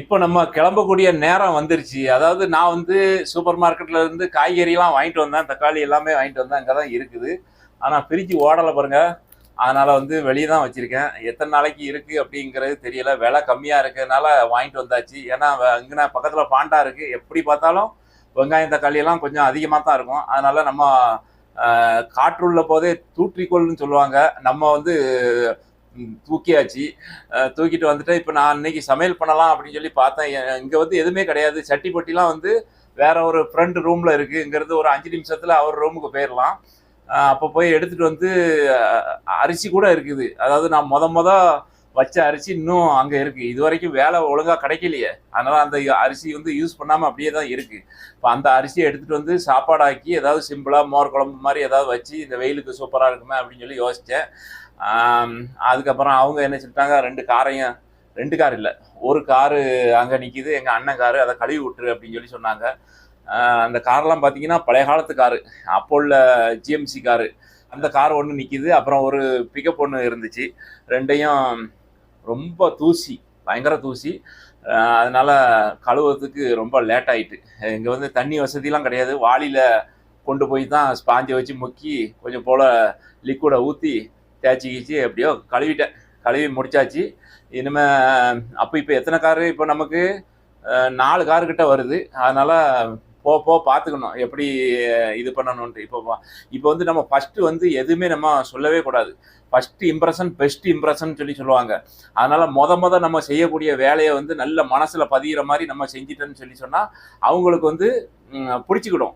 இப்போ நம்ம கிளம்பக்கூடிய நேரம் வந்துருச்சு. அதாவது நான் வந்து சூப்பர் மார்க்கெட்ல இருந்து காய்கறிலாம் வாங்கிட்டு வந்தேன். தக்காளி எல்லாமே வாங்கிட்டு வந்தேன். அங்கே தான் இருக்குது. ஆனால் ஃப்ரிட்ஜ் ஓடலை பாருங்க. அதனால் வந்து வெளியே தான் வச்சுருக்கேன். எத்தனை நாளைக்கு இருக்குது அப்படிங்கிறது தெரியல. விலை கம்மியாக இருக்கிறதுனால வாங்கிட்டு வந்தாச்சு. ஏன்னா இங்கே பக்கத்தில் பாண்டா இருக்குது எப்படி பார்த்தாலும் வெங்காயம் தக்காளியெல்லாம் கொஞ்சம் அதிகமாக தான் இருக்கும். அதனால் நம்ம காற்றுள்ள போதே தூற்றிக்கொள்னு சொல்லுவாங்க. நம்ம வந்து தூக்கியாச்சு. தூக்கிட்டு வந்துட்டு இப்போ நான் இன்னைக்கு சமையல் பண்ணலாம் அப்படின்னு சொல்லி பார்த்தேன். இங்கே வந்து எதுவுமே கிடையாது. சட்டி பொட்டிலாம் வந்து வேற ஒரு ஃப்ரெண்ட் ரூமில் இருக்குங்கிறது ஒரு அஞ்சு நிமிஷத்தில் அவர் ரூமுக்கு போயிடலாம் அப்போ போய் எடுத்துகிட்டு வந்து அரிசி கூட இருக்குது. அதாவது நான் மொத மொத வச்ச அரிசி இன்னும் அங்கே இருக்குது இது வரைக்கும் வேலை ஒழுங்காக கிடைக்கலையே. அதனால் அந்த அரிசி வந்து யூஸ் பண்ணாமல் அப்படியே தான் இருக்குது இப்போ அந்த அரிசியை எடுத்துகிட்டு வந்து சாப்பாடாக்கி ஏதாவது சிம்பிளாக மோர் குழம்பு மாதிரி ஏதாவது வச்சு இந்த வெயிலுக்கு சூப்பராக இருக்குமே அப்படின்னு சொல்லி யோசித்தேன் அதுக்கப்புறம் அவங்க என்ன சொல்லிட்டாங்க ரெண்டு காரையும் ரெண்டு கார் இல்லை. ஒரு காரு அங்கே நிற்கிது எங்கள் அண்ணன் காரு அதை கழுவி விட்டுரு அப்படின்னு சொல்லி சொன்னாங்க. அந்த கார்லாம் பார்த்தீங்கன்னா பழைய காலத்து காரு. அப்போ உள்ள ஜிஎம்சி காரு. அந்த கார் ஒன்று நிற்கிது அப்புறம் ஒரு பிக்கப் ஒன்று இருந்துச்சு. ரெண்டையும் ரொம்ப தூசி பயங்கர தூசி. அதனால் கழுவுறதுக்கு ரொம்ப லேட் ஆகிட்டு இங்கே வந்து தண்ணி வசதிலாம் கிடையாது. வாளியில் கொண்டு போய் தான் ஸ்பாஞ்சை வச்சு முக்கி கொஞ்சம் போல் லிக்விடை ஊற்றி தேய்ச்சி கீச்சி எப்படியோ கழுவிட்டேன் கழுவி முடிச்சாச்சு. இனிமே அப்போ இப்போ எத்தனை காரு இப்போ நமக்கு நாலு காருக்கிட்ட வருது. அதனால் போ போ பார்த்துக்கணும் எப்படி இது பண்ணணுன்ட்டு இப்போ இப்போ வந்து நம்ம ஃபஸ்ட்டு வந்து எதுவுமே நம்ம சொல்லவே கூடாது. ஃபஸ்ட்டு இம்ப்ரெஷன் பெஸ்ட் இம்ப்ரெஷன் சொல்லி சொல்லுவாங்க. அதனால் மொத மொத நம்ம செய்யக்கூடிய வேலையை வந்து நல்ல மனசில் பதிகிற மாதிரி நம்ம செஞ்சிட்டோன்னு சொல்லி சொன்னால் அவங்களுக்கு வந்து பிடிச்சிக்கிடும்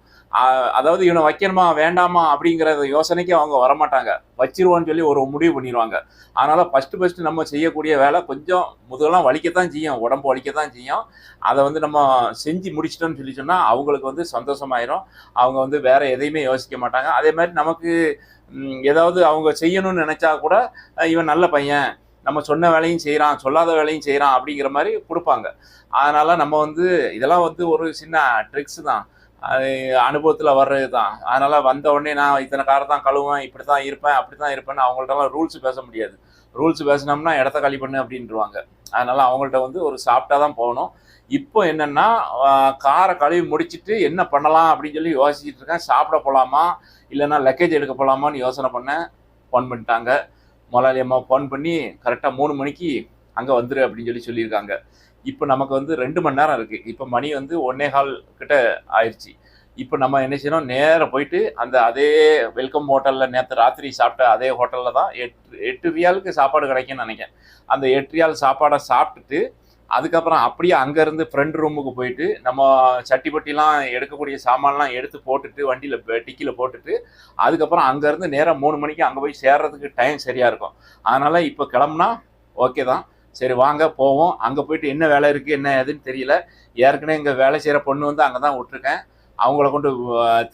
அதாவது இவனை வைக்கணுமா வேண்டாமா அப்படிங்கிற யோசனைக்கு அவங்க வரமாட்டாங்க. வச்சிருவோன்னு சொல்லி ஒரு முடிவு பண்ணிடுவாங்க. அதனால் ஃபஸ்ட்டு ஃபஸ்ட்டு நம்ம செய்யக்கூடிய வேலை கொஞ்சம் முதுகெல்லாம் வலிக்கத்தான் செய்யும். உடம்பு வலிக்கத்தான் செய்யும். அதை வந்து நம்ம செஞ்சு முடிச்சிட்டோம்னு சொல்லி சொன்னால் அவங்களுக்கு வந்து சந்தோஷமாயிரும். அவங்க வந்து வேறு எதையுமே யோசிக்க மாட்டாங்க. அதே மாதிரி நமக்கு ஏதாவது அவங்க செய்யணும்னு நினச்சா கூட இவன் நல்ல பையன். நம்ம சொன்ன வேலையும் செய்கிறான் சொல்லாத வேலையும் செய்கிறான் அப்படிங்கிற மாதிரி கொடுப்பாங்க. அதனால் நம்ம வந்து இதெல்லாம் வந்து ஒரு சின்ன ட்ரிக்ஸ் தான். அது அனுபவத்தில் வர்றது தான் அதனால் வந்த உடனே நான் இத்தனை காரை தான் கழுவேன் இப்படி தான் இருப்பேன் அப்படி தான் இருப்பேன்னு அவங்கள்ட்டலாம் ரூல்ஸ் பேச முடியாது. ரூல்ஸ் பேசினோம்னா இடத்த காலி பண்ணு அப்படின்ட்டுருவாங்க அதனால் அவங்கள்ட்ட வந்து ஒரு சாஃப்டாக தான் போகணும். இப்போ என்னென்னா காரை கழுவி முடிச்சிட்டு என்ன பண்ணலாம் அப்படின்னு சொல்லி யோசிச்சுட்டு இருக்கேன். சாப்பிட போகலாமா இல்லைன்னா லக்கேஜ் எடுக்க போகலாமான்னு யோசனை பண்ணேன். ஃபோன் பண்ணிட்டாங்க. முதலாளி அம்மா ஃபோன் பண்ணி கரெக்டாக மூணு மணிக்கு அங்கே வந்துரு அப்படின்னு சொல்லி சொல்லியிருக்காங்க. இப்போ நமக்கு வந்து ரெண்டு மணி நேரம் இருக்குது இப்போ மணி வந்து ஒன்னே கால் கிட்ட ஆயிடுச்சு இப்போ நம்ம என்ன செய்யணும்? நேராக போயிட்டு அந்த அதே வெல்கம் ஹோட்டலில் நேற்று ராத்திரி சாப்பிட்ட அதே ஹோட்டலில் தான் எட்டு எட்டு ரியாலுக்கு சாப்பாடு கிடைக்கும்னு நினைக்கிறேன். அந்த எட்டு ரியால் சாப்பாடை சாப்பிட்டுட்டு அதுக்கப்புறம் அப்படியே அங்கேருந்து ஃப்ரண்ட் ரூமுக்கு போயிட்டு நம்ம சட்டி பட்டிலாம் எடுக்கக்கூடிய சாமான்லாம் எடுத்து போட்டுட்டு வண்டியில் டிக்கியில் போட்டுட்டு அதுக்கப்புறம் அங்கேருந்து நேராக மூணு மணிக்கு அங்கே போய் சேர்றதுக்கு டைம் சரியாக இருக்கும். அதனால் இப்போ கிளம்புனா ஓகே தான். சரி வாங்க போவோம். அங்கே போயிட்டு என்ன வேலை இருக்குது என்ன ஏதுன்னு தெரியல. ஏற்கனவே இங்கே வேலை செய்கிற பொண்ணு வந்து அங்கே தான் விட்டுருக்கேன். அவங்கள கொண்டு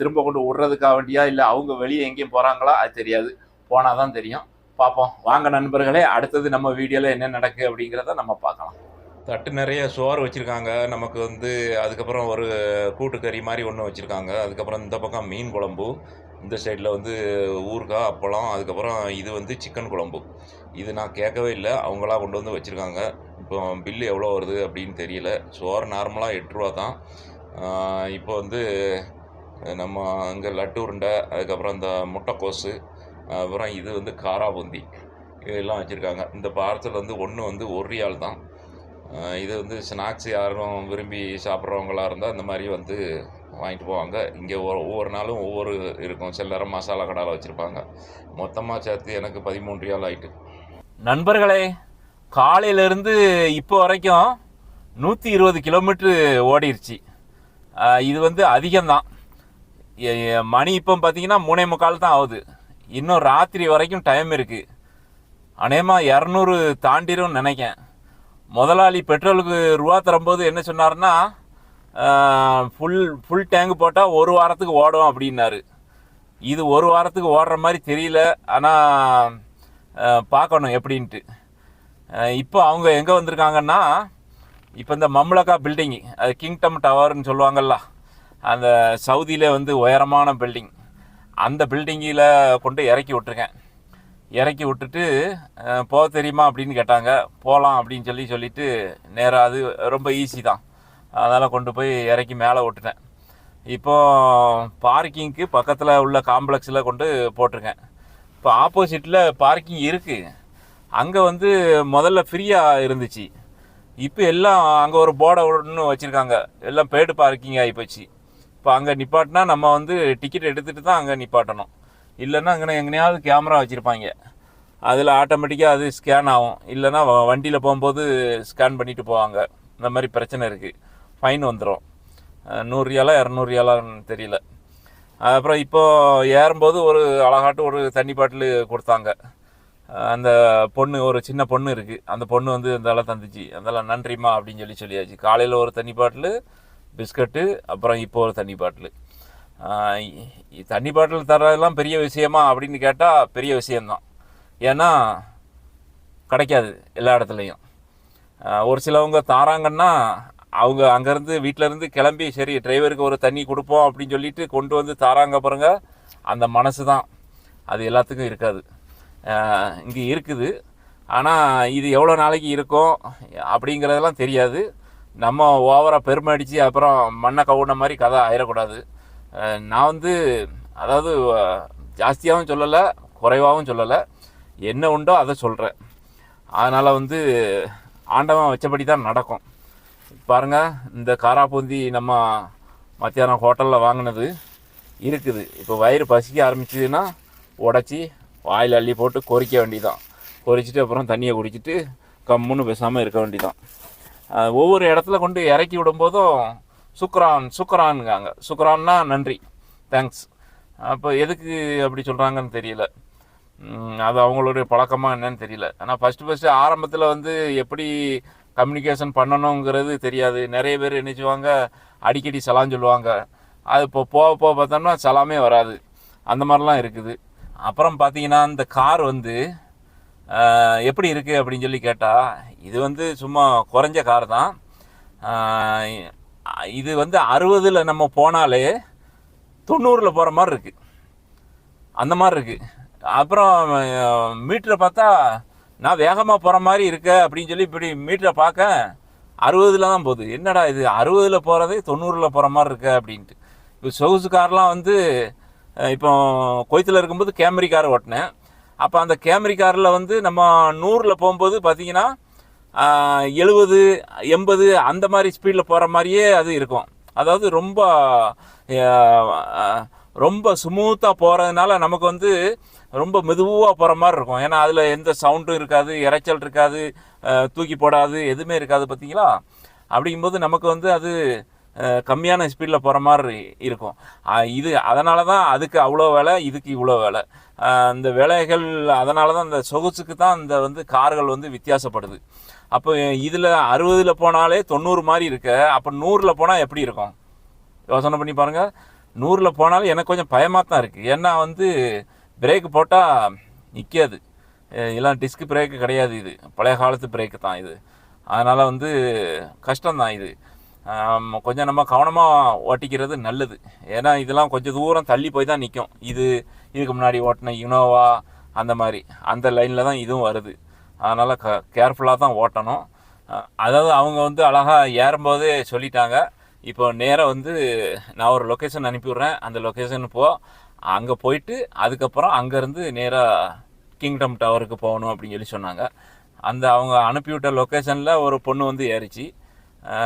திரும்ப கொண்டு விடுறதுக்காக வேண்டியா? இல்லை அவங்க வெளியே எங்கேயும் போகிறாங்களா? அது தெரியாது. போனால் தான் தெரியும். பார்ப்போம். வாங்க நண்பர்களே அடுத்தது நம்ம வீடியோவில் என்ன நடக்கு அப்படிங்கிறத நம்ம பார்க்கலாம். தட்டு நிறைய சோறு வச்சுருக்காங்க. நமக்கு வந்து அதுக்கப்புறம் ஒரு கூட்டுக்கறி மாதிரி ஒன்று வச்சுருக்காங்க. அதுக்கப்புறம் இந்த பக்கம் மீன் குழம்பு இந்த சைடில் வந்து ஊறுகாய் அப்பளம் அதுக்கப்புறம் இது வந்து சிக்கன் குழம்பு. இது நான் கேட்கவே இல்லை. அவங்களா கொண்டு வந்து வச்சுருக்காங்க. இப்போ பில்லு எவ்வளோ வருது அப்படின்னு தெரியல. சோறு நார்மலாக எட்டு ரூபா தான். இப்போ வந்து நம்ம அங்கே லட்டு உருண்டை அதுக்கப்புறம் இந்த முட்டைக்கோசு அப்புறம் இது வந்து காரா பூந்தி இதெல்லாம் வச்சுருக்காங்க. இந்த பார்சல் வந்து ஒன்று வந்து ஒரு ரியால் தான். இது வந்து ஸ்நாக்ஸ் யாரும் விரும்பி சாப்பிட்றவங்களா இருந்தால் இந்த மாதிரி வந்து வாங்கிட்டு போவாங்க. இங்கே ஒவ்வொரு நாளும் ஒவ்வொரு இருக்கும். சில்லறை மசாலா கடாவில் வச்சுருப்பாங்க. மொத்தமாக சேர்த்து எனக்கு பதிமூன்று ரியால் ஆகிட்டு நண்பர்களே காலையிலேருந்து இப்போ வரைக்கும் நூற்றி இருபது கிலோமீட்ரு ஓடிருச்சு. இது வந்து அதிகம்தான். மணி இப்போ பார்த்தீங்கன்னா மூணே முக்கால் தான் ஆகுது. இன்னும் ராத்திரி வரைக்கும் டைம் இருக்குது அநேகமாக இரநூறு தாண்டிரும் நினைக்கேன் முதலாளி பெட்ரோலுக்கு ரூபா தரும்போது என்ன சொன்னார்னா ஃபுல் ஃபுல் டேங்க் போட்டால் ஒரு வாரத்துக்கு ஓடும் அப்படின்னாரு. இது ஒரு வாரத்துக்கு ஓடுற மாதிரி தெரியல ஆனால் பார்க்கணும் எப்படின்ட்டு. இப்போ அவங்க எங்கே வந்திருக்காங்கன்னா இப்போ இந்த மம்லக்கா பில்டிங் அது கிங்டம் டவர்னு சொல்லுவாங்கல்ல அந்த சவுதியில் வந்து உயரமான பில்டிங் அந்த பில்டிங்கில் கொண்டு இறக்கி விட்ருக்கேன் இறக்கி விட்டுட்டு போக தெரியுமா அப்படின்னு கேட்டாங்க. போகலாம் அப்படின்னு சொல்லி சொல்லிட்டு நேராக அது ரொம்ப ஈஸி தான். அதனால் கொண்டு போய் இறக்கி மேலே விட்டுட்டேன் இப்போ பார்க்கிங்க்கு பக்கத்தில் உள்ள காம்ப்ளெக்ஸில் கொண்டு போட்டிருக்கேன். இப்போ ஆப்போசிட்டில் பார்க்கிங் இருக்குது அங்கே வந்து முதல்ல ஃப்ரீயாக இருந்துச்சு. இப்போ எல்லாம் அங்கே ஒரு போர்டை ஒன்று வச்சுருக்காங்க. எல்லாம் பெய்டு பார்க்கிங் ஆகிப்போச்சு இப்போ அங்கே நிப்பாட்டினா நம்ம வந்து டிக்கெட் எடுத்துகிட்டு தான் அங்கே நிப்பாட்டணும். இல்லைன்னா அங்கே எங்கனையாவது கேமரா வச்சுருப்பாங்க. அதில் ஆட்டோமேட்டிக்காக அது ஸ்கேன் ஆகும். இல்லைன்னா வண்டியில் போகும்போது ஸ்கேன் பண்ணிட்டு போவாங்க. இந்த மாதிரி பிரச்சனை இருக்குது ஃபைன் வந்துடும் நூறு ரியாலா இரநூறு ரியாலான்னு தெரியல. அப்புறம் இப்போது ஏறும்போது ஒரு அழகாட்டு ஒரு தண்ணி பாட்டில் கொடுத்தாங்க. அந்த பொண்ணு ஒரு சின்ன பொண்ணு இருக்குது அந்த பொண்ணு வந்து இதெல்லாம் தந்துச்சு. அதெல்லாம் நன்றிம்மா அப்படின்னு சொல்லி சொல்லியாச்சு. காலையில் ஒரு தண்ணி பாட்டில் பிஸ்கட்டு அப்புறம் இப்போ ஒரு தண்ணி பாட்டில். தண்ணி பாட்டில் தர்றதெல்லாம் பெரிய விஷயமா அப்படின்னு கேட்டால் பெரிய விஷயம்தான். ஏன்னா கிடைக்காது எல்லா இடத்துலையும். ஒரு சிலவங்க தாராங்கன்னா அவங்க அங்கேருந்து வீட்டிலேருந்து கிளம்பி சரி டிரைவருக்கு ஒரு தண்ணி கொடுப்போம் அப்படின்னு சொல்லிட்டு கொண்டு வந்து தாராங்க பாருங்க அந்த மனசு தான் அது எல்லாத்துக்கும் இருக்காது. இங்கே இருக்குது. ஆனால் இது எவ்வளோ நாளைக்கு இருக்கும் அப்படிங்கிறதெல்லாம் தெரியாது. நம்ம ஓவராக பெருமை அடித்து அப்புறம் மண்ணை கவுன மாதிரி கதை ஆயிடக்கூடாது நான் வந்து அதாவது ஜாஸ்தியாகவும் சொல்லலை குறைவாகவும் சொல்லலை. என்ன உண்டோ அதை சொல்கிறேன் அதனால் வந்து ஆண்டவன் வச்சபடி தான் நடக்கும். பாருங்க இந்த காராப்பூந்தி நம்ம மத்தியானம் ஹோட்டலில் வாங்கினது இருக்குது. இப்போ வயிறு பசிக்க ஆரம்பிச்சதுன்னா உடச்சி வாயில் அள்ளி போட்டு கொறிக்க வேண்டியதான் கொறிச்சிட்டு அப்புறம் தண்ணியை குடிச்சிட்டு கம்முன்னு பேசாமல் இருக்க வேண்டியதான் ஒவ்வொரு இடத்துல கொண்டு இறக்கி விடும்போதும் சுக்ரான் சுக்ரான்ங்காங்க சுக்ரான்னா நன்றி. தேங்க்ஸ் அப்போ எதுக்கு அப்படி சொல்கிறாங்கன்னு தெரியல. அது அவங்களுடைய பழக்கமாக என்னன்னு தெரியல. ஆனால் ஃபஸ்ட்டு ஃபஸ்ட்டு ஆரம்பத்தில் வந்து எப்படி கம்யூனிகேஷன் பண்ணணுங்கிறது தெரியாது. நிறைய பேர் என்ன செய்வாங்க? அடிக்கடி சலான்னு சொல்லுவாங்க. அது இப்போ போக போக பார்த்தோம்னா சலாமே வராது. அந்த மாதிரிலாம் இருக்குது. அப்புறம் பார்த்தீங்கன்னா இந்த கார் வந்து எப்படி இருக்குது அப்படின்னு சொல்லி கேட்டால் இது வந்து சும்மா குறைஞ்ச கார் தான். இது வந்து அறுபதில் நம்ம போனாலே தொண்ணூறில் போகிற மாதிரி இருக்குது அந்த மாதிரி இருக்குது அப்புறம் மீட்டரை பார்த்தா நான் வேகமாக போகிற மாதிரி இருக்க அப்படின்னு சொல்லி இப்படி மீட்டரை பார்க்க அறுபதில் தான் போகுது. என்னடா இது? அறுபதில் போகிறதே தொண்ணூறில் போகிற மாதிரி இருக்க அப்படின்ட்டு. இப்போ சொகுசு கார்லாம் வந்து இப்போ கொய்த்தில் இருக்கும்போது கேமரி கார் ஓட்டினேன். அப்போ அந்த கேமரி காரில் வந்து நம்ம நூறில் போகும்போது பார்த்திங்கன்னா எழுபது எண்பது அந்த மாதிரி ஸ்பீடில் போகிற மாதிரியே அது இருக்கும். அதாவது ரொம்ப ரொம்ப ஸ்மூத்தாக போகிறதுனால நமக்கு வந்து ரொம்ப மெதுவாக போகிற மாதிரி இருக்கும். ஏன்னா அதில் எந்த சவுண்டும் இருக்காது இரைச்சல் இருக்காது தூக்கி போடாது எதுவுமே இருக்காது பார்த்தீங்களா அப்படிங்கும்போது நமக்கு வந்து அது கம்மியான ஸ்பீடில் போகிற மாதிரி இருக்கும். இது அதனால தான் அதுக்கு அவ்வளோ வேலை இதுக்கு இவ்வளோ வேலை. அந்த இந்த விலைகள் அதனால தான் இந்த சொகுசுக்கு தான் இந்த வந்து கார்கள் வந்து வித்தியாசப்படுது. அப்போ இதில் அறுபதில் போனாலே தொண்ணூறு மாதிரி இருக்க. அப்போ நூறில் போனால் எப்படி இருக்கும்? யோசனை பண்ணி பாருங்கள் நூறில் போனாலும் எனக்கு கொஞ்சம் பயமாக தான் இருக்குது ஏன்னா வந்து பிரேக் போட்டால் நிற்காது எல்லாம் டிஸ்க் பிரேக்கு கிடையாது இது. பழைய காலத்து பிரேக்கு தான் இது. அதனால் வந்து கஷ்டம்தான் இது. கொஞ்சம் நம்ம கவனமாக ஓட்டிக்கிறது நல்லது. ஏன்னா இதெல்லாம் கொஞ்சம் தூரம் தள்ளி போய் தான் நிற்கும் இது இதுக்கு முன்னாடி ஓட்டின இனோவா அந்த மாதிரி. அந்த லைனில் தான் இதுவும் வருது. அதனால் க கேர்ஃபுல்லாக தான் ஓட்டணும். அதாவது அவங்க வந்து அழகாக ஏறும்போதே சொல்லிட்டாங்க. இப்போ நேராக வந்து நான் ஒரு லொக்கேஷன் அனுப்பிவிட்றேன். அந்த லொக்கேஷன் போ. அங்கே போயிட்டு அதுக்கப்புறம் அங்கேருந்து நேராக கிங்டம் டவருக்கு போகணும் அப்படின்னு சொல்லி சொன்னாங்க. அந்த அவங்க அனுப்பிவிட்ட லொக்கேஷனில் ஒரு பொண்ணு வந்து ஏறிச்சு.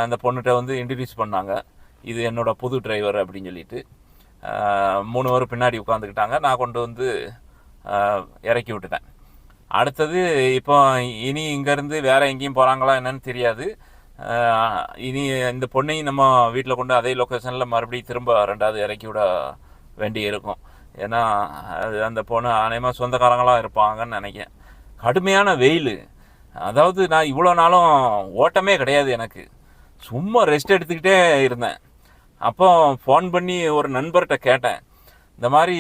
அந்த பொண்ணுகிட்ட வந்து இன்ட்ரடியூஸ் பண்ணாங்க. இது என்னோட புது டிரைவர் அப்படின்னு சொல்லிட்டு. மூணு பேர் பின்னாடி உட்காந்துக்கிட்டாங்க நான் கொண்டு வந்து இறக்கி விட்டுட்டேன். அடுத்தது இப்போ இனி இங்கேருந்து வேறு எங்கேயும் போகிறாங்களா என்னன்னு தெரியாது. இனி இந்த பொண்ணையும் நம்ம வீட்டில் கொண்டு அதே லொக்கேஷனில் மறுபடியும் திரும்ப ரெண்டாவது இறக்கி விட வேண்டி இருக்கும். ஏன்னா அது அந்த பொண்ணு அநேகமாக சொந்தக்காரங்களாம் இருப்பாங்கன்னு நினைக்கிறேன். கடுமையான வெயில். அதாவது நான் இவ்வளோ நாளும் ஓட்டமே கிடையாது எனக்கு. சும்மா ரெஸ்ட் எடுத்துக்கிட்டே இருந்தேன். அப்போ ஃபோன் பண்ணி ஒரு நண்பர்கிட்ட கேட்டேன். இந்த மாதிரி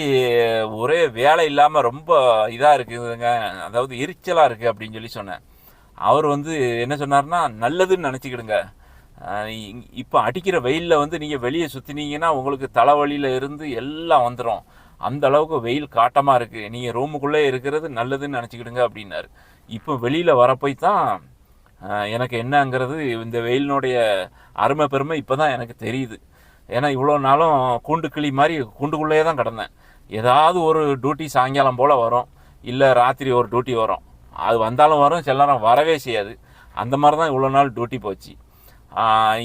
ஒரே வேலை இல்லாமல் ரொம்ப இதாக இருக்குதுங்க. அதாவது எரிச்சலாக இருக்குது அப்படின்னு சொல்லி சொன்னேன். அவர் வந்து என்ன சொன்னார்னா நல்லதுன்னு நினச்சிக்கிடுங்க. இப்போ அடிக்கிற வெயிலில் வந்து நீங்கள் வெளியே சுற்றினீங்கன்னா உங்களுக்கு தலைவலியில் இருந்து எல்லாம் வந்துடும் அந்த அளவுக்கு வெயில் காட்டமாக இருக்குது நீங்கள் ரூமுக்குள்ளே இருக்கிறது நல்லதுன்னு நினச்சிக்கிடுங்க அப்படின்னாரு. இப்போ வெளியில் வரப்போய் தான் எனக்கு என்னங்கிறது இந்த வெயிலினுடைய அருமை பெருமை இப்போ தான் எனக்கு தெரியுது. ஏன்னா இவ்வளோ நாளும் கூண்டு கிளி மாதிரி கூண்டுக்குள்ளேயே தான் கிடந்தேன். ஏதாவது ஒரு டியூட்டி சாயங்காலம் போல் வரும். இல்லை ராத்திரி ஒரு டியூட்டி வரும். அது வந்தாலும் வரும் சில நேரம் வரவே செய்யாது. அந்த மாதிரி தான் இவ்வளோ நாள் டியூட்டி போச்சு.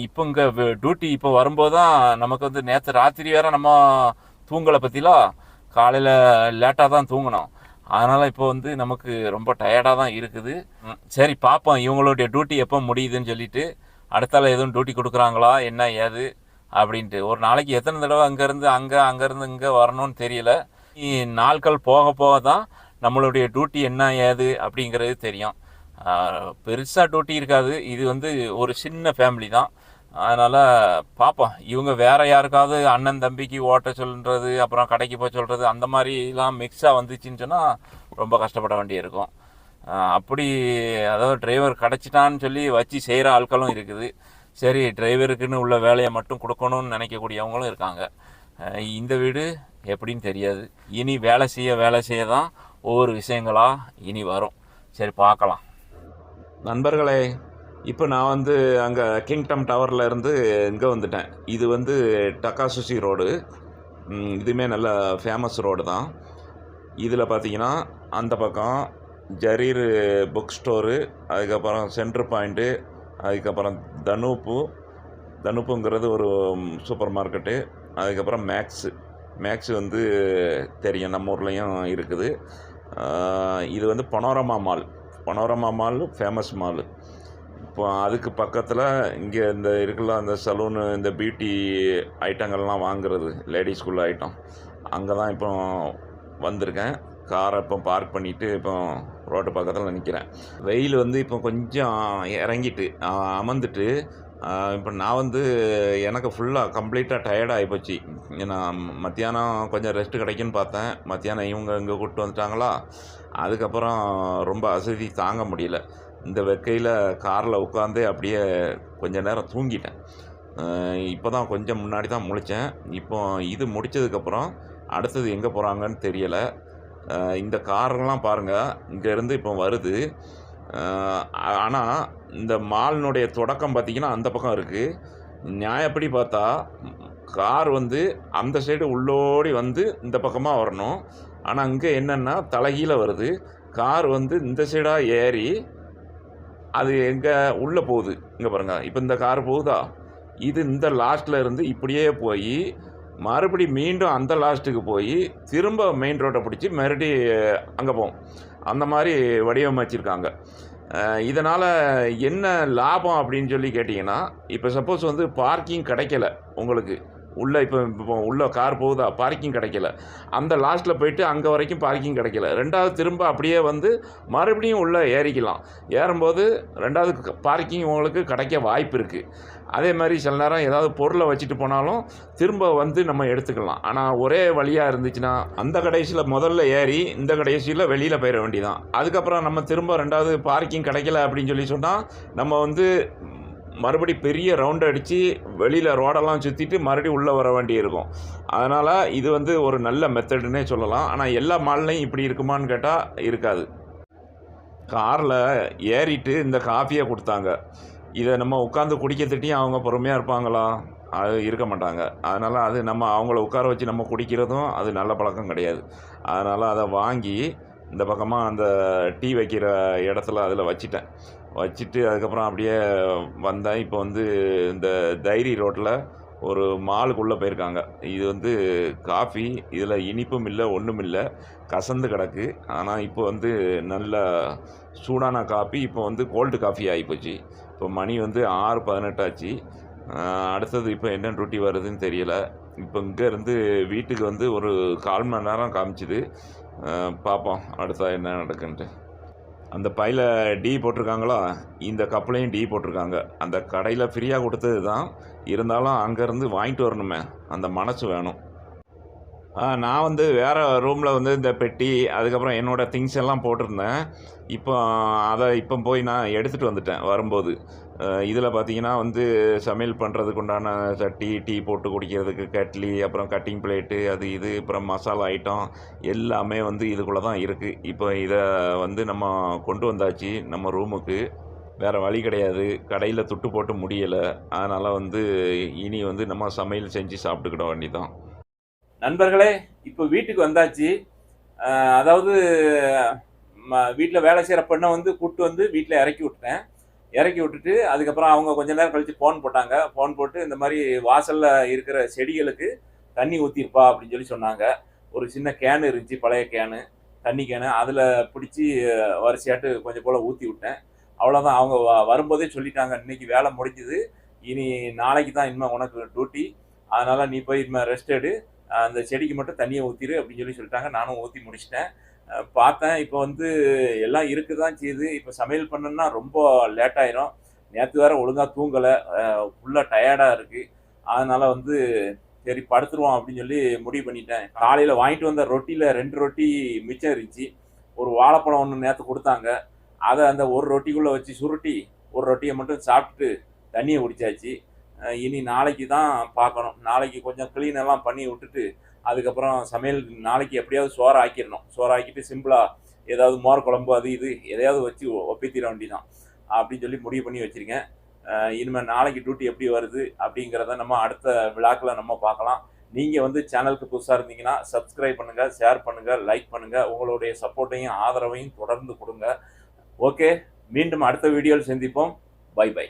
இப்போ இங்கே டியூட்டி இப்போ வரும்போது தான் நமக்கு வந்து நேற்று ராத்திரி வேற நம்ம தூங்கலை பற்றிலாம் காலையில் லேட்டாக தான் தூங்கினோம். அதனால் இப்போ வந்து நமக்கு ரொம்ப டயர்டாக தான் இருக்குது. சரி பார்ப்போம். இவங்களுடைய டியூட்டி எப்போ முடியுதுன்னு சொல்லிட்டு அடுத்தால எதுவும் டியூட்டி கொடுக்குறாங்களா? என்ன ஏது? அப்படின்ட்டு. ஒரு நாளைக்கு எத்தனை தடவை அங்கேருந்து அங்கே அங்கேருந்து இங்கே வரணும்னு தெரியல. நாட்கள் போக போக தான் நம்மளுடைய டியூட்டி என்ன ஏது அப்படிங்கிறது தெரியும். பெருசாக டியூட்டி இருக்காது. இது வந்து ஒரு சின்ன ஃபேமிலி தான். அதனால் பார்ப்போம் இவங்க வேறு யாருக்காவது அண்ணன் தம்பிக்கு ஓட்ட சொல்கிறது அப்புறம் கடைக்கு போக சொல்கிறது அந்த மாதிரிலாம் மிக்ஸாக வந்துச்சுன்னு சொன்னால் ரொம்ப கஷ்டப்பட வேண்டியிருக்கும் அப்படி அதாவது டிரைவர் கிடச்சிட்டான்னு சொல்லி வச்சு செய்கிற ஆட்களும் இருக்குது. சரி டிரைவருக்குன்னு உள்ள வேலையை மட்டும் கொடுக்கணும்னு நினைக்கக்கூடியவங்களும் இருக்காங்க. இந்த வீடு எப்படின்னு தெரியாது. இனி வேலை செய்ய வேலை செய்ய தான் ஒவ்வொரு விஷயங்களாக இனி வரும். சரி பார்க்கலாம். நண்பர்களே இப்போ நான் வந்து அங்கே கிங்டம் டவரில் இருந்து இங்கே வந்துட்டேன். இது வந்து டக்காசுசி ரோடு இதுவுமே நல்ல ஃபேமஸ் ரோடு தான். இதில் பார்த்தீங்கன்னா அந்த பக்கம் ஜரீர் புக் ஸ்டோரு அதுக்கப்புறம் சென்ட்ரு பாயிண்ட்டு அதுக்கப்புறம் தனூப்பு தனுப்புங்கிறது ஒரு சூப்பர் மார்க்கெட்டு. அதுக்கப்புறம் மேக்ஸு மேக்ஸ் வந்து தெரியும் நம்ம ஊர்லேயும் இருக்குது. இது வந்து Panorama mall. Panorama mall famous mall. இப்போ அதுக்கு பக்கத்தில் இங்கே இந்த இருக்குல்ல அந்த சலூனு இந்த பியூட்டி ஐட்டங்கள்லாம் வாங்குறது லேடிஸ்குள்ள ஐட்டம். அங்கே தான் இப்போ வந்திருக்கேன். காரை இப்போ பார்க் பண்ணிவிட்டு இப்போ ரோட்டு பக்கத்தில் நிற்கிறேன் வெயில் வந்து இப்போ கொஞ்சம் இறங்கிட்டு அமர்ந்துட்டு இப்போ நான் வந்து எனக்கு ஃபுல்லாக கம்ப்ளீட்டாக டயர்ட் ஆகிப்போச்சு நான் மத்தியானம் கொஞ்சம் ரெஸ்ட் கிடைக்குன்னு பார்த்தேன். மத்தியானம் இவங்க இங்கே கூப்பிட்டு வந்துட்டாங்களா? அதுக்கப்புறம் ரொம்ப அசதி தாங்க முடியல. இந்த வெக்கையில் காரில் உட்காந்து அப்படியே கொஞ்சம் நேரம் தூங்கிட்டேன். இப்போ தான் கொஞ்சம் முன்னாடி தான் முழித்தேன் இப்போ இது முடித்ததுக்கப்புறம் அடுத்தது எங்கே போகிறாங்கன்னு தெரியலை. இந்த காரெல்லாம் பாருங்கள் இங்கேருந்து இப்போ வருது. ஆனால் இந்த மாலினுடைய தொடக்கம் பார்த்திங்கன்னா அந்த பக்கம் இருக்குது நியாயப்படி பார்த்தா கார் வந்து அந்த சைடு உள்ளோடி வந்து இந்த பக்கமாக வரணும். ஆனால் இங்கே என்னென்னா தலைகீழ வருது. கார் வந்து இந்த சைடாக ஏறி அது எங்கே உள்ளே போகுது. இங்கே பாருங்கள் இப்போ இந்த கார் போகுதா? இது இந்த லாஸ்ட்டில் இருந்து இப்படியே போய் மறுபடி மீண்டும் அந்த லாஸ்ட்டுக்கு போய் திரும்ப மெயின் ரோட்டை பிடிச்சி மறுபடி அங்கே போகும் அந்த மாதிரி வடிவமைச்சிருக்காங்க. இதனால் என்ன லாபம் அப்படின்னு சொல்லி கேட்டிங்கன்னா இப்போ சப்போஸ் வந்து பார்க்கிங் கிடைக்கல உங்களுக்கு. உள்ளே இப்போ இப்போ உள்ளே கார் போகுதா? பார்க்கிங் கிடைக்கல. அந்த லாஸ்ட்டில் போயிட்டு அங்கே வரைக்கும் பார்க்கிங் கிடைக்கல. ரெண்டாவது திரும்ப அப்படியே வந்து மறுபடியும் உள்ளே ஏறிக்கலாம். ஏறும்போது ரெண்டாவது பார்க்கிங் உங்களுக்கு கிடைக்க வாய்ப்பு இருக்குது அதே மாதிரி சில நேரம் ஏதாவது பொருளை வச்சுட்டு போனாலும் திரும்ப வந்து நம்ம எடுத்துக்கலாம். ஆனால் ஒரே வழியாக இருந்துச்சுன்னா அந்த கடைசியில் முதல்ல ஏறி இந்த கடைசியில் வெளியில் போயிட வேண்டியதான் அதுக்கப்புறம் நம்ம திரும்ப ரெண்டாவது பார்க்கிங் கிடைக்கல அப்படின்னு சொல்லி சொன்னால் நம்ம வந்து மறுபடி பெரிய ரவுண்ட் அடித்து வெளியில் ரோடெல்லாம் சுற்றிட்டு மறுபடியும் உள்ளே வர வேண்டி இருக்கும் அதனால் இது வந்து ஒரு நல்ல மெத்தடுன்னே சொல்லலாம். ஆனால் எல்லா மால்லையும் இப்படி இருக்குமான்னு கேட்டால் இருக்காது. காரில் ஏறிட்டு இந்த காஃபியை கொடுத்தாங்க. இதை நம்ம உட்காந்து குடிக்க திட்டியும் அவங்க பொறுமையாக இருப்பாங்களா? அது இருக்க மாட்டாங்க. அதனால் அது நம்ம அவங்கள உட்கார வச்சு நம்ம குடிக்கிறதும் அது நல்ல பழக்கம் கிடையாது. அதனால் அதை வாங்கி இந்த பக்கமாக அந்த டீ வைக்கிற இடத்துல அதில் வச்சிட்டேன். வச்சுட்டு அதுக்கப்புறம் அப்படியே வந்தேன். இப்போ வந்து இந்த தைரி ரோட்டில் ஒரு மாலுக்குள்ளே போயிருக்காங்க. இது வந்து காஃபி இதில் இனிப்பும் இல்லை ஒன்றும் இல்லை. கசந்து கிடக்கு. ஆனால் இப்போ வந்து நல்ல சூடான காஃபி. இப்போ வந்து கோல்டு காஃபி ஆகிப்போச்சு இப்போ மணி வந்து ஆறு பதினெட்டாச்சு அடுத்தது இப்போ என்ன டியூட்டி வருதுன்னு தெரியல. இப்போ இங்கேருந்து வீட்டுக்கு வந்து ஒரு கால் மணி நேரம் காமிச்சிது. பார்ப்போம் அடுத்தா என்ன நடக்குன்ட்டு. அந்த பையில் டீ போட்டிருக்காங்களா? இந்த கப்பலையும் டீ போட்டிருக்காங்க. அந்த கடையில் ஃப்ரீயாக கொடுத்தது தான் இருந்தாலும் அங்கேருந்து வாங்கிட்டு வரணுமே. அந்த மனசு வேணும். நான் வந்து வேறு ரூமில் வந்து இந்த பெட்டி அதுக்கப்புறம் என்னோடய திங்ஸ் எல்லாம் போட்டிருந்தேன். இப்போ அதை இப்போ போய் நான் எடுத்துகிட்டு வந்துட்டேன் வரும்போது. இதில் பார்த்தீங்கன்னா வந்து சமையல் பண்ணுறதுக்கு உண்டான சட்டி டீ போட்டு குடிக்கிறதுக்கு கட்லி அப்புறம் கட்டிங் பிளேட்டு அது இது அப்புறம் மசாலா ஐட்டம் எல்லாமே வந்து இதுக்குள்ளே தான் இருக்குது இப்போ இதை வந்து நம்ம கொண்டு வந்தாச்சு நம்ம ரூமுக்கு வேறு வழி கிடையாது. கடையில் துட்டு போட்டு முடியலை. அதனால் வந்து இனி வந்து நம்ம சமையல் செஞ்சு சாப்பிட்டுக்கிட வேண்டிதான் நண்பர்களே இப்போ வீட்டுக்கு வந்தாச்சு. அதாவது வீட்டில் வேலை செய்கிற பெண்ணை வந்து கூப்பிட்டு வந்து வீட்டில் இறக்கி விட்டேன் இறக்கி விட்டுட்டு அதுக்கப்புறம் அவங்க கொஞ்ச நேரம் கழித்து ஃபோன் போட்டாங்க. ஃபோன் போட்டு இந்த மாதிரி வாசலில் இருக்கிற செடிகளுக்கு தண்ணி ஊற்றிருப்பா அப்படின்னு சொல்லி சொன்னாங்க. ஒரு சின்ன கேனு இருந்துச்சு பழைய கேனு தண்ணி கேனு அதில் பிடிச்சி வரிசையாட்டு கொஞ்சம் போல் ஊற்றி விட்டேன். அவ்வளோதான் அவங்க வ- வரும்போதே சொல்லிட்டாங்க இன்னைக்கு வேலை முடிஞ்சுது. இனி நாளைக்கு தான் இனிமேல் உனக்கு டியூட்டி அதனால் நீ போய் இனிமேல் ரெஸ்ட் எடு. அந்த செடிக்கு மட்டும் தண்ணியை ஊற்றிடு அப்படின்னு சொல்லி சொல்லிட்டாங்க. நானும் ஊற்றி முடிச்சிட்டேன். பார்த்தேன். இப்போ வந்து எல்லாம் இருக்கு தான் செய்யுது. இப்போ சமையல் பண்ணணும்னா ரொம்ப லேட் ஆயிரும். நேற்று வேற ஒழுங்காக தூங்கலை. ஃபுல்லாக டயர்டாக இருக்குது அதனால் வந்து சரி படுத்துருவோம் அப்படின்னு சொல்லி முடிவு பண்ணிட்டேன். காலையில் வாங்கிட்டு வந்த ரொட்டியில் ரெண்டு ரொட்டி மிச்சம் இருந்துச்சு. ஒரு வாழைப்பழம் ஒன்று நேற்று கொடுத்தாங்க. அதை அந்த ஒரு ரொட்டிக்குள்ளே வச்சு சுருட்டி ஒரு ரொட்டியை மட்டும் சாப்பிட்டுட்டு தண்ணியை குடிச்சாச்சு. இனி நாளைக்கு தான் பார்க்கணும். நாளைக்கு கொஞ்சம் க்ளீனெல்லாம் பண்ணி விட்டுட்டு அதுக்கப்புறம் சமையல் நாளைக்கு எப்படியாவது சோறு ஆக்கிடணும் சோறு ஆக்கிட்டு சிம்பிளாக ஏதாவது மோர் குழம்பு அது இது எதையாவது வச்சு ஒப்பித்திட வேண்டிதான் அப்படின்னு சொல்லி முடிவு பண்ணி வச்சுருக்கேன் இனிமேல் நாளைக்கு டியூட்டி எப்படி வருது அப்படிங்கிறத நம்ம அடுத்த விழாக்கில் நம்ம பார்க்கலாம். நீங்கள் வந்து சேனலுக்கு புதுசாக இருந்தீங்கன்னா சப்ஸ்கிரைப் பண்ணுங்கள் ஷேர் பண்ணுங்கள் லைக் பண்ணுங்கள் உங்களுடைய சப்போர்ட்டையும் ஆதரவையும் தொடர்ந்து கொடுங்க. ஓகே மீண்டும் அடுத்த வீடியோவில் சந்திப்போம். By by